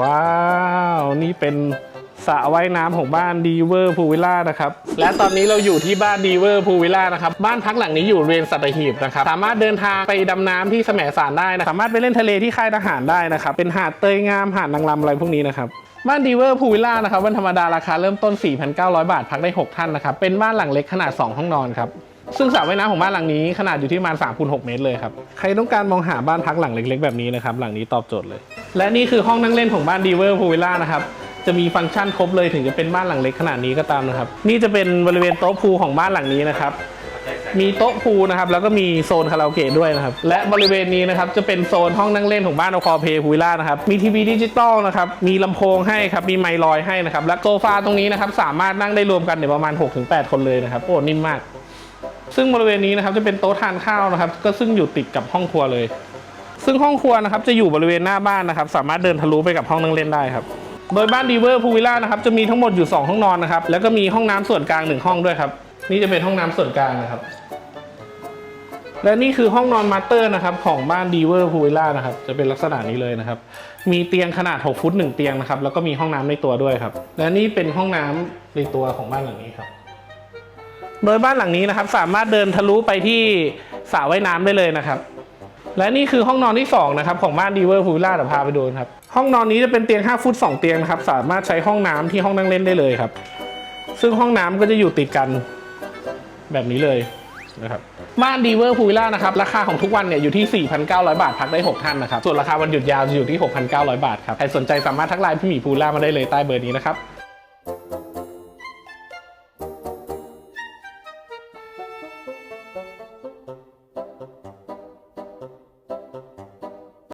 ว้าว นี่เป็นสระว่ายน้ำของบ้านดีเวอร์พูวิลล่านะครับ และตอนนี้เราอยู่ที่บ้านดีเวอร์พูวิลล่านะครับ บ้านพักหลังนี้อยู่เรียนสัตหีบนะครับ สามารถเดินทางไปดำน้ำที่แสมสารได้นะ สามารถไปเล่นทะเลที่ค่ายทหารได้นะครับ เป็นหาดเตยงาม หาดนางรำอะไรพวกนี้นะครับ บ้านดีเวอร์พูวิลล่านะครับ วันธรรมดาราคาเริ่มต้น 4,900 บาท พักได้ 6 ท่านนะครับ เป็นบ้านหลังเล็กขนาด 2 ห้องนอนครับ ซึ่งสระว่ายน้ำของบ้านหลังนี้ขนาดอยู่ที่ประมาณ3คูณ6เมตรเลยครับ ใครต้องการมองหาบ้านพักหลังเล็กๆ แบบนี้นะครับ หลังนี้ตอบโจทย์เลย และนี่คือห้องนั่งเล่นของบ้านดีเวอร์พูวิลล่านะครับ จะมีฟังก์ชันครบเลยถึงจะเป็นบ้านหลังเล็กขนาดนี้ก็ตามนะครับ นี่จะเป็นบริเวณโต๊ะพูลของบ้านหลังนี้นะครับ มีโต๊ะพูลนะครับ แล้วก็มีโซนคาราโอเกะด้วยนะครับ และบริเวณนี้นะครับจะเป็นโซนห้องนั่งเล่นของบ้านอคอเพพูวิลล่านะครับ มีทีวีดิจิตอลนะครับ มีลำโพงให้ครับ มีไมค์ลอยให้นะครับ และโซฟาตรงนี้นะครับสามารถนั่งได้รวมกันเนี่ยประมาณ 6-8 คนเลยนะครับ โอ้ นิ่มมาก ซึ่งบริเวณนี้นะครับจะเป็นโต๊ะทานข้าวนะครับ ก็ซึ่งอยู่ติดกับห้องครัวเลย ซึ่งห้องครัวนะครับจะอยู่บริเวณหน้าบ้านนะครับ สามารถเดินทะลุไปกับห้องนั่งเล่นได้ครับ โดยบ้านดีเวอร์พูวิลล่านะครับจะมีทั้งหมดอยู่ 2 ห้องนอนนะครับ แล้วก็มีห้องน้ำส่วนกลาง1ห้องด้วยครับ นี่จะเป็นห้องน้ำส่วนกลางนะครับ และนี่คือห้องนอนมาสเตอร์นะครับของบ้านดีเวอร์พูวิลล่านะครับ จะเป็นลักษณะนี้เลยนะครับ มีเตียงขนาด 6 ฟุต 1 เตียงนะครับ แล้วก็มีห้องน้ำในตัวด้วยครับ และนี่เป็นห้องน้ำในตัวของบ้านหลังนี้ครับ โดยบ้านหลังนี้นะครับ สามารถเดินทะลุไปที่สระว่ายน้ำได้เลยนะครับ และนี่คือห้องนอนที่ 2 นะครับ ของบ้านดีเวอร์พูล่าเดี๋ยวพาไปดูครับ ห้องนอนนี้จะเป็นเตียง 5 ฟุต 2 เตียงนะครับ สามารถใช้ห้องน้ำที่ห้องนั่งเล่นได้เลยครับ ซึ่งห้องน้ำก็จะอยู่ติดกันแบบนี้เลยนะครับบ้านดีเวอร์พูล่านะครับ ราคาของทุกวันเนี่ยอยู่ที่ 4,900 บาทพักได้ 6 ท่านนะครับ ส่วนราคาวันหยุดยาวจะอยู่ที่ 6,900 บาทครับ ใครสนใจสามารถทักไลน์พี่หมีพูล่ามาได้เลยใต้เบอร์นี้นะครับ